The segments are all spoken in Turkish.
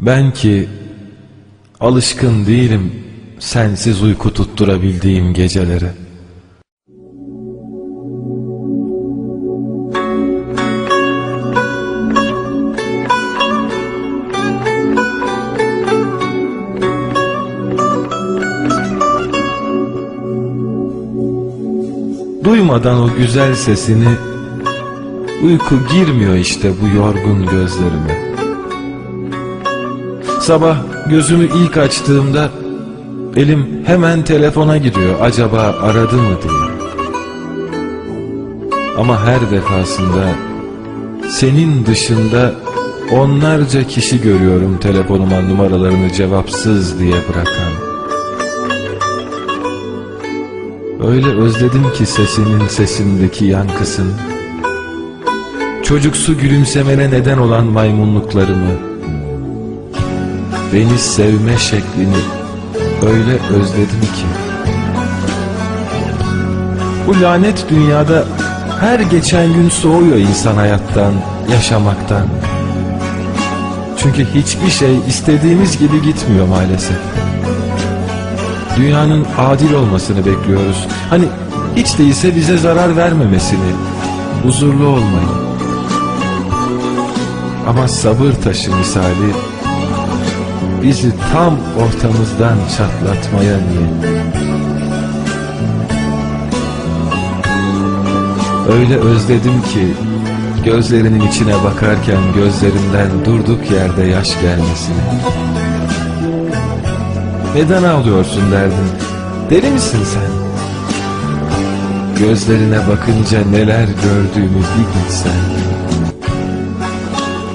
Ben ki alışkın değilim sensiz uyku tutturabildiğim gecelere. Duymadan o güzel sesini Uyku girmiyor işte bu yorgun gözlerime Sabah gözümü ilk açtığımda Elim hemen telefona gidiyor acaba aradı mı diye. Ama her defasında Senin dışında Onlarca kişi görüyorum telefonuma numaralarını cevapsız diye bırakan. Öyle özledim ki sesinin sesindeki yankısını. Çocuksu gülümsemene neden olan maymunluklarımı Beni sevme şeklini öyle özledim ki Bu lanet dünyada her geçen gün soğuyor insan hayattan, yaşamaktan Çünkü hiçbir şey istediğimiz gibi gitmiyor maalesef Dünyanın adil olmasını bekliyoruz. Hani hiç değilse bize zarar vermemesini, huzurlu olmayı. Ama sabır taşı misali bizi tam ortamızdan çatlatmaya niyet. Öyle özledim ki gözlerinin içine bakarken gözlerimden durduk yerde yaş gelmesini. Neden ağlıyorsun derdin? Deli misin sen? Gözlerine bakınca neler gördüğümü bir bilsen.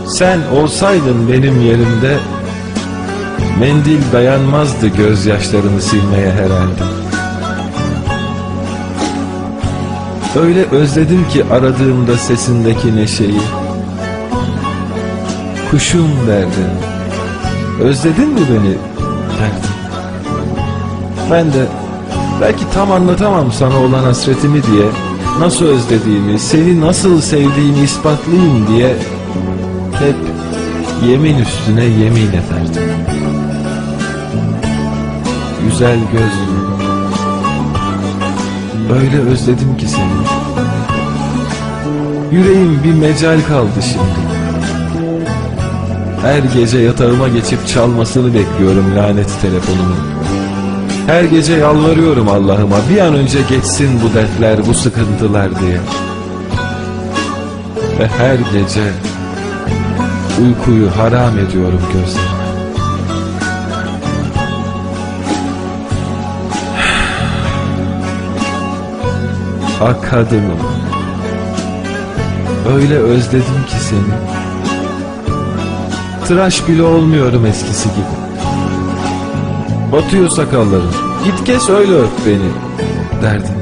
Sen olsaydın benim yerimde Mendil dayanmazdı gözyaşlarını silmeye herhalde. Öyle özledim ki aradığımda sesindeki neşeyi. Kuşum derdin. Özledin mi beni derdin. Ben de belki tam anlatamam sana olan hasretimi diye nasıl özlediğimi, seni nasıl sevdiğimi ispatlayayım diye hep yemin üstüne yemin ederdim. Güzel gözlüm. Öyle özledim ki seni. Yüreğim bir mecal kaldı şimdi. Her gece yatağıma geçip çalmasını bekliyorum lanet telefonumun. Her gece yalvarıyorum Allah'ıma bir an önce geçsin bu dertler, bu sıkıntılar diye. Ve her gece uykuyu haram ediyorum gözlerime. Ah kadınım, öyle özledim ki seni. Tıraş bile olmuyorum eskisi gibi. Batıyor sakallarım. Git kes öyle öp beni derdin.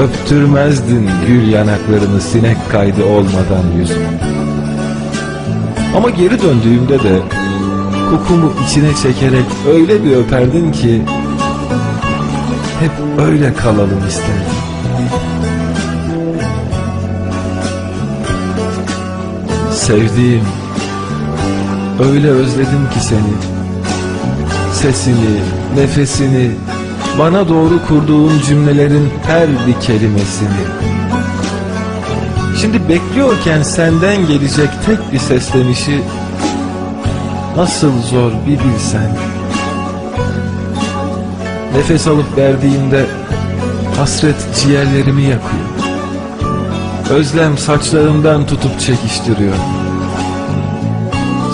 Öptürmezdin gül yanaklarını sinek kaydı olmadan yüzüm. Ama geri döndüğümde de kokumu içine çekerek öyle bir öperdin ki hep öyle kalalım isterdim. Sevdiğim öyle özledim ki seni sesini, nefesini, bana doğru kurduğun cümlelerin her bir kelimesini. Şimdi bekliyorken senden gelecek tek bir seslenişi nasıl zor bir bilsen. Nefes alıp verdiğimde hasret ciğerlerimi yakıyor. Özlem saçlarımdan tutup çekiştiriyor.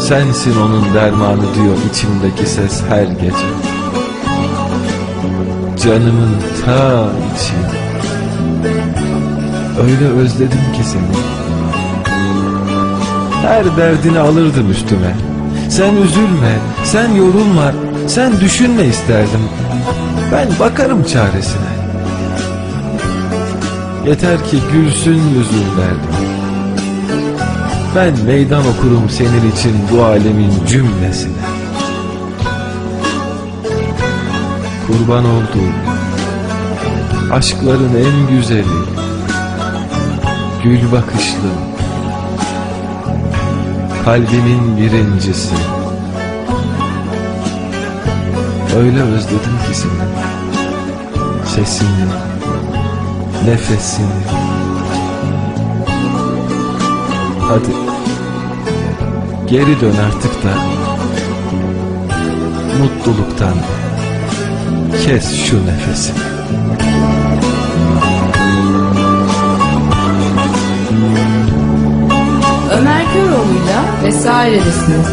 Sensin onun dermanı diyor içimdeki ses her gece. Canımın ta içi. Öyle özledim ki seni. Her derdini alırdım üstüme. Sen üzülme, sen yorulma, sen düşünme isterdim. Ben bakarım çaresine. Yeter ki gülsün yüzün derdim. Ben meydan okurum senin için bu alemin cümlesine. Kurban olduğum aşkların en güzeli, gül bakışlı, kalbimin birincisi. Öyle özledim ki seni. Sesini, nefesini. Hadi geri dön artık da mutluluktan kes şu nefesi. Ömer Köroğlu'yla vesairedesiniz.